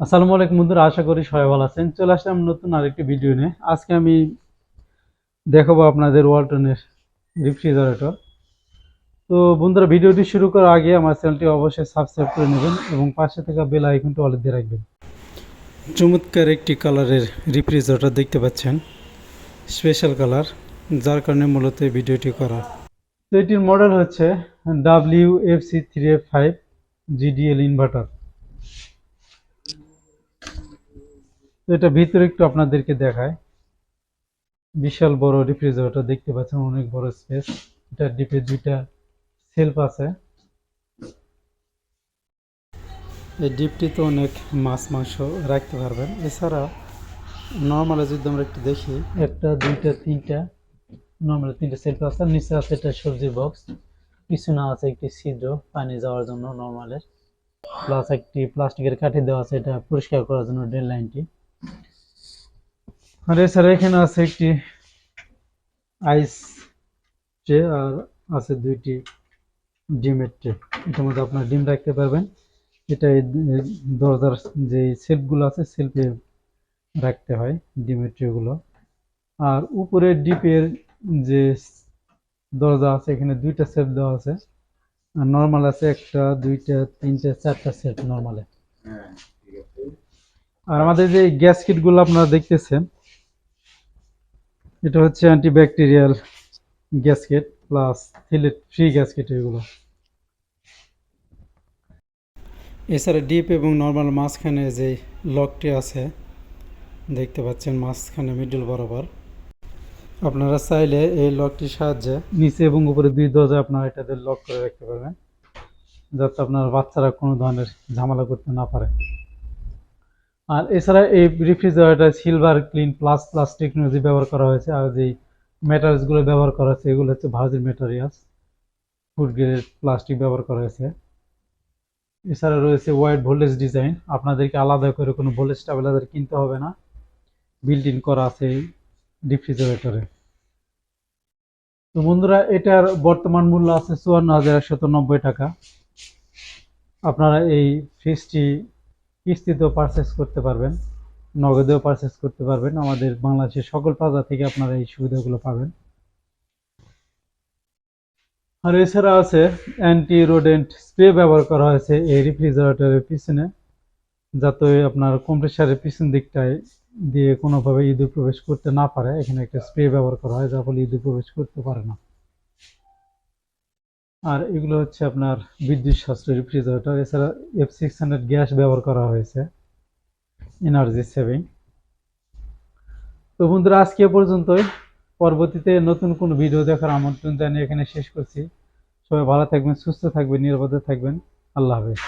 আসসালামু আলাইকুম বন্ধুরা, আশা করি সবাই ভালো আছেন। চলে আসলাম নতুন আরেকটি ভিডিও নিয়ে। আজকে আমি দেখাবো আপনাদের ওয়ালটনের রেফ্রিজারেটর তো বন্ধুরা ভিডিওটি শুরু করার আগে আমার চ্যানেলটি অবশ্যই সাবস্ক্রাইব করে নেবেন এবং পাশে থাকা বেল আইকনটি অল দিয়ে রাখবেন। চমৎকার একটি কালারের রেফ্রিজারেটর দেখতে পাচ্ছেন। স্পেশাল কালার যার কারণে মূলত এই ভিডিওটি করা। তো এটির মডেল হচ্ছে W F C three F five GDL inverter এটা ভিতরে একটু আপনাদেরকে দেখায়। বিশাল বড় রেফ্রিজারেটর দেখতে পাচ্ছেন, অনেক বড় স্পেস এটা ডিপে দুইটা সেলফ আছে। এই ডিপটিতে অনেক মাছ, মাংস রাখতে পারবেন। এছাড়া নর্মালে যদি আমরা একটু দেখি, একটা, দুইটা, তিনটা নর্মালি তিনটা সেলফ আছে। নিচে আছে একটা সবজির বক্স পিছনে আছে একটি ছিদ্র পানি যাওয়ার জন্য নর্মালের প্লাস একটি প্লাস্টিকের কাঠি দেওয়া আছে, এটা পরিষ্কার করার জন্য ড্রেন লাইনটি আর এছাড়া এখানে আছে একটি আইস ট্রে আর আছে দুইটি ডিমের ট্রে এটার মধ্যে আপনার ডিম রাখতে পারবেন। এটা দরজার যে সেলফগুলো আছে সেলফে রাখতে হয় ডিমের ট্রেগুলো আর উপরে ডিপের যে দরজা আছে এখানে দুইটা সেট দেওয়া আছে। আর নর্মাল আছে একটা দুইটা তিনটা চারটা সেট নর্মালে আর আমাদের যে গ্যাস কিটগুলো আপনারা দেখতেছেন এটা হচ্ছে অ্যান্টিব্যাকটেরিয়াল গ্যাসকেট প্লাস থিলেট ফ্রি গ্যাসকেট এগুলো। এছাড়া ডিপ এবং নর্মাল মাঝখানে যে লকটি আছে দেখতে পাচ্ছেন মাঝখানে মিডল বরাবর। আপনারা চাইলে এই লকটির সাহায্যে নিচে এবং উপরে দুই দরজা আপনারা এটাতে লক করে রাখতে পারবেন যাতে আপনার বাচ্চারা কোনো ধরনের ঝামেলা করতে না পারে। আর এছাড়া এই refrigerator silver clean plus plus technology ব্যবহার করা হয়েছে, আর যেই ম্যাটারিয়ালসগুলো ব্যবহার করা হয়েছে, এগুলো হচ্ছে virgin materials food grade plastic ব্যবহার করা হয়েছে। এছাড়া রয়েছে ওয়াইড ভোল্টেজ ডিজাইন আপনাদেরকে আলাদা করে কোনো ভোল্টেজ স্টাবিলাইজার কিনতে হবে না। বিল্ট ইন করা আছে এই রেফ্রিজারেটরে তো বন্ধুরা, এটার বর্তমান মূল্য আছে চুয়ান্ন হাজার একশত টাকা। আপনারা এই ফ্রিজটি কিস্তিতেও পারচেস করতে পারবেন, নগদেও পারচেস করতে পারবেন। আমাদের বাংলাদেশের সকল প্লাজা থেকে আপনারা এই সুবিধাগুলো পাবেন। আর এছাড়া আছে অ্যান্টি রোডেন্ট স্প্রে ব্যবহার করা হয়েছে এই রেফ্রিজারেটরের পিছনে, যাতে আপনার কম্প্রেসারের পিছন দিকটায় দিয়ে কোনোভাবে ইঁদুর প্রবেশ করতে না পারে। এখানে একটা স্প্রে ব্যবহার করা হয়, যার ফলে ইঁদুর প্রবেশ করতে পারে না। আর এগুলো হচ্ছে আপনার বিদ্যুৎ সাশ্রয় রেফ্রিজারেটর এছাড়া এফ সিক্স হান্ড্রেড গ্যাস ব্যবহার করা হয়েছে এনার্জি সেভিং তো বন্ধুরা, আজকে পর্যন্তই। পরবর্তীতে নতুন কোনো ভিডিও দেখার আমন্ত্রণ জানিয়ে এখানে শেষ করছি। সবাই ভালো থাকবেন, সুস্থ থাকবেন, নিরাপদে থাকবেন। আল্লাহ হাফেজ।